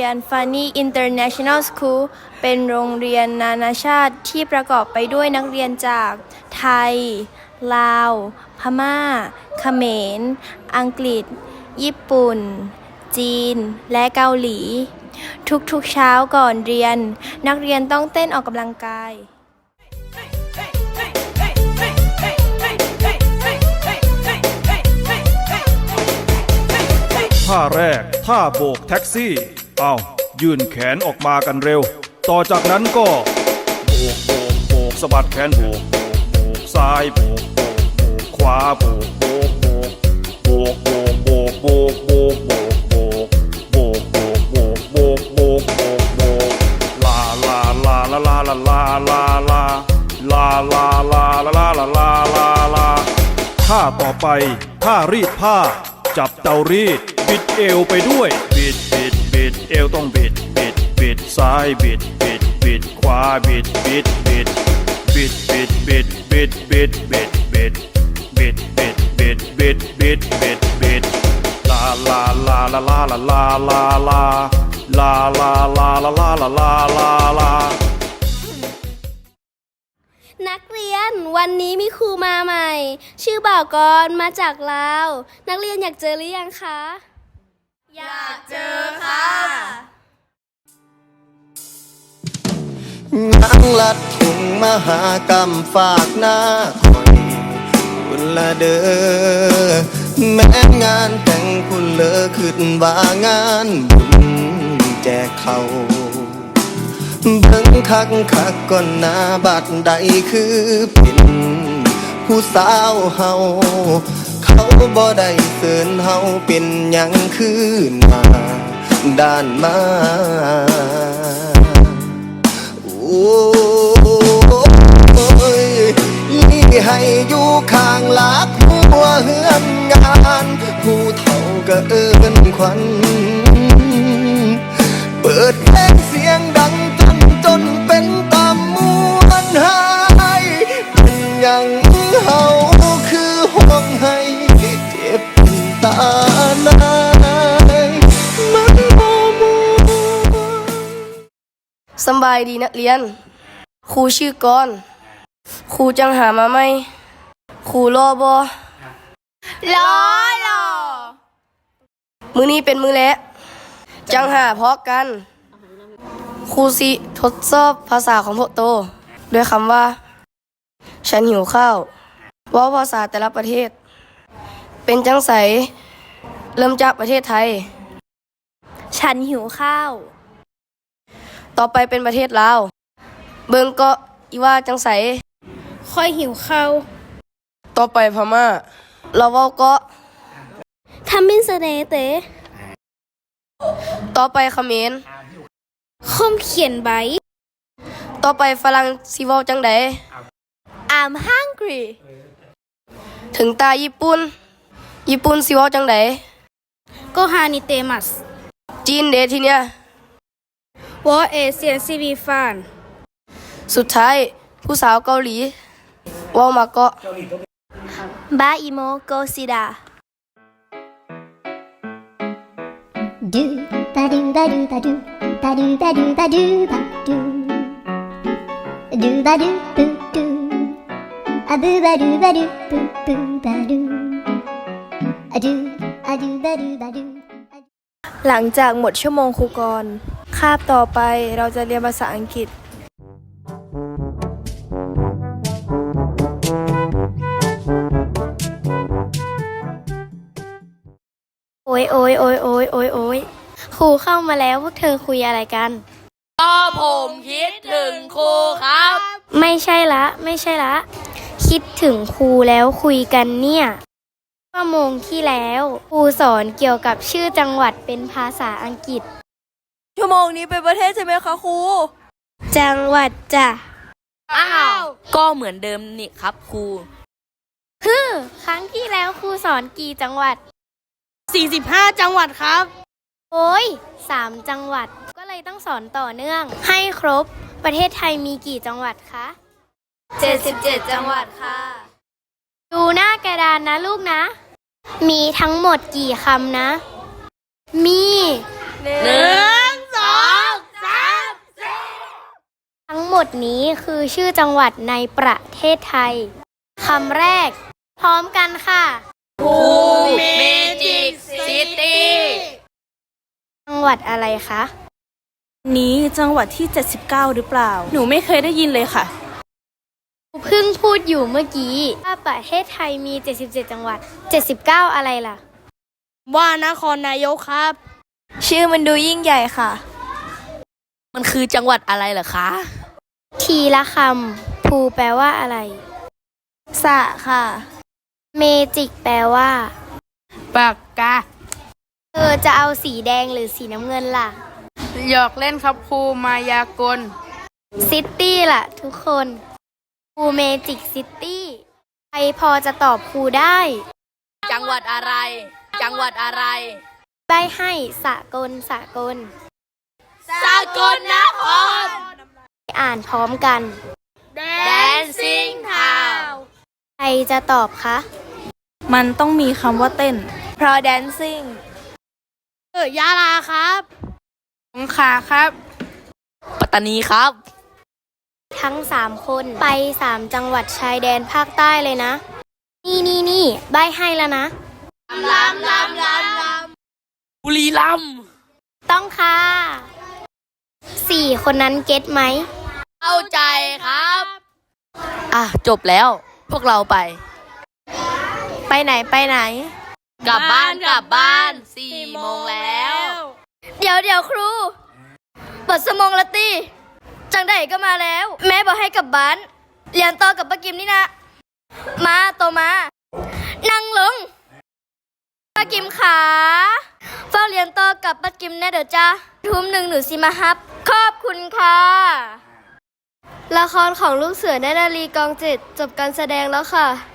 รงเรียน Funny International School เป็นโรงเรียนนานาชาติที่ประกอบไปด้วยนักเรียนจากไทย ลาว พม่า เขมร อังกฤษ ญี่ปุ่น จีน และเกาหลี ทุกๆเช้าก่อนเรียน นักเรียนต้องเต้นออกกำลังกายท่าแรกท่าโบกแท็กซี่ อายื่นแขนออกมากันเร็ว ต่อจากนั้นก็โบกโบกโบกสะบัดแขนโบกโบกโบกซ้ายโบกโบกโบกขวาโบกโบกโบกโบกโบกโบกโบกโบกโบกโบกโบกโบกโบกโบกโบกโบกโบกลาลาลาลาลาลาลาลาลาลาลาลาลาลาลาลาลาลาท่าต่อไปท่ารีดผ้า จับเตารีด บิดเอวไปด้วย บิดบิด บิดเอวต้องบิดบิดบิดซ้ายบิดบิดบิดขวาบิดบิดบิดบิดบิดบิดบิดบิดบิดบิดบิดบิดบิดบิดบิดบิดบิดลาลาลาลาลาลาลาลาลาลาลาลาลาลาลาลาลาลานักเรียนวันนี้มีครูมาใหม่ ชื่อบ่าวกรมาจากลาว นักเรียนอยากเจอหรือยังคะ อยากเจอค่ะ นางลัดถุงมหากรรมฝากหน้าคอยคุณละเด้อแม้งานแต่งคุณเลอขึ้นว่างานบุญแจกเขาเบิ่งคักคักก่อนหน้าบัดใดคือเป็นผู้สาวเฮา เขาบ่ได้เสินเฮาเป็นหยังคืน้าด้านมาโอ้ยนี่ให้อยู่ข้างหลักหัวเฮือนงาน ผู้เฒ่าก็เอิ้นขวัญเปิดเพลงเสียงดังจนจนเป็นตามวนหายเป็นย่าง สำบายดีนักเรียน ครูชื่อกอน ครูจังหามาไหม ครูรอบอรอรอมือนี้เป็นมือและจังหาพอกัน ครูสิทดสอบภาษาของพวกโต ด้วยคำว่า ฉันหิวข้าวเว่าภาษาแต่ละประเทศ เป็นจังใส เริ่มจากประเทศไทย ฉันหิวข้าว ต่อไปเป็นประเทศลาว เบิงเก็อีว่าจังใสค่อยหิวข้าวต่อไปพม่าเราเว้าเก็ทำมินเสเนเตต่อไปเขมรคมเขียนใบ ต่อไปฝรั่งสิเว้าจังใด I'm hungry ถึงตาญี่ปุ่น ญี่ปุ่นสิเว้าจังใดก็ฮานิเตมัส จีนเดทีเนี้ย วอเอเซียนซีบีฟานสุดท้าย ผู้สาวเกาหลีว่ามาเกาะบาอิโมโกซิดาดูบาดูบาดูบาดูบาดูบาดูบาดูบาดูดูบาดูบูดูอาบูบาดูบาดูบูบูบาดูอาดูอาดูบาดูบหลังจากหมดชั่วโมงครูกร คาบต่อไปเราจะเรียนภาษาอังกฤษ โอ้ยโอ้ยโอ้ยโอ้ยโอ้ยโอ้ยครูเข้ามาแล้วพวกเธอคุยอะไรกันผมคิดถึงครูครับ ไม่ใช่ละ ไม่ใช่ละ คิดถึงครูแล้วคุยกันเนี่ยชั่วโมงที่แล้วครูสอนเกี่ยวกับชื่อจังหวัดเป็นภาษาอังกฤษ ชั่วโมงนี้เป็นประเทศใช่ไหมคะครู จังหวัดจ้ะ อ้าว ก็เหมือนเดิมนี่ครับครูฮึครั้งที่แล้วครูสอนกี่จังหวัด 45 จังหวัดครับ โอ้ยสามจังหวัด ก็เลยต้องสอนต่อเนื่อง ให้ครบ ประเทศไทยมีกี่จังหวัดคะ 77 จังหวัดค่ะ ดูหน้ากระดานนะลูกนะ มีทั้งหมดกี่คำนะ มีหนึ่ง ห มดนี้คือชื่อจังหวัดในประเทศไทยคำแรก พร้อมกันค่ะจังหวัดอะไรคะนี้จังหวัดที่ 79 หรือเปล่า หนูไม่เคยได้ยินเลยค่ะเพิ่งพูดอยู่เมื่อกี้ว่าประเทศไทยมี 77 จังหวัด 79 อะไรล่ะ ว่านครนายกครับ ชื่อมันดูยิ่งใหญ่ค่ะ มันคือจังหวัดอะไรเหรอคะ ทีละคำภูแปลว่าอะไร สะค่ะ เมจิกแปลว่า ปากกา เธอจะเอาสีแดงหรือสีน้ำเงินล่ะ หยอกเล่นครับครูมายากล ซิตี้ล่ะ ทุกคนครูเมจิกซิตี้ ใครพอจะตอบครูได้ จังหวัดอะไร จังหวัดอะไร ใบให้สากลสากล สากลนคร อ่านพร้อมกัน Dancing Town ใครจะตอบคะ มันต้องมีคำว่าเต้น เพราะ dancing เออยาลาครับสงขลาครับ ปัตตานีครับ ทั้งสามคนไปสามจังหวัดชายแดนภาคใต้เลยนะ นี่นี่นี่ใบให้แล้วนะบุรีรัมย์ต้องค่ะสี่คนนั้นเก็ตไหมเข้า ใจครับ อะจบแล้ว พวกเราไป ไปไหนไปไหน กลับบ้านกลับบ้านสี่โมงแล้ว เดี๋ยวเดี๋ยวครูเปิดสมองละตีจังไดก็มาแล้ว แม่บอกให้กลับบ้านเรียนต่อกับป้ากิมนี่นะ มาโตมา นั่งลงป้ากิมขาเฝ้าเรียนต่อกับป้ากิมแน่เดี๋ยวจ้าทุ่มหนึ่งหนูสิมาฮับ ขอบคุณค่ะ ละครของลูกเสือแนนาลีกองจิตจบการแสดงแล้วค่ะ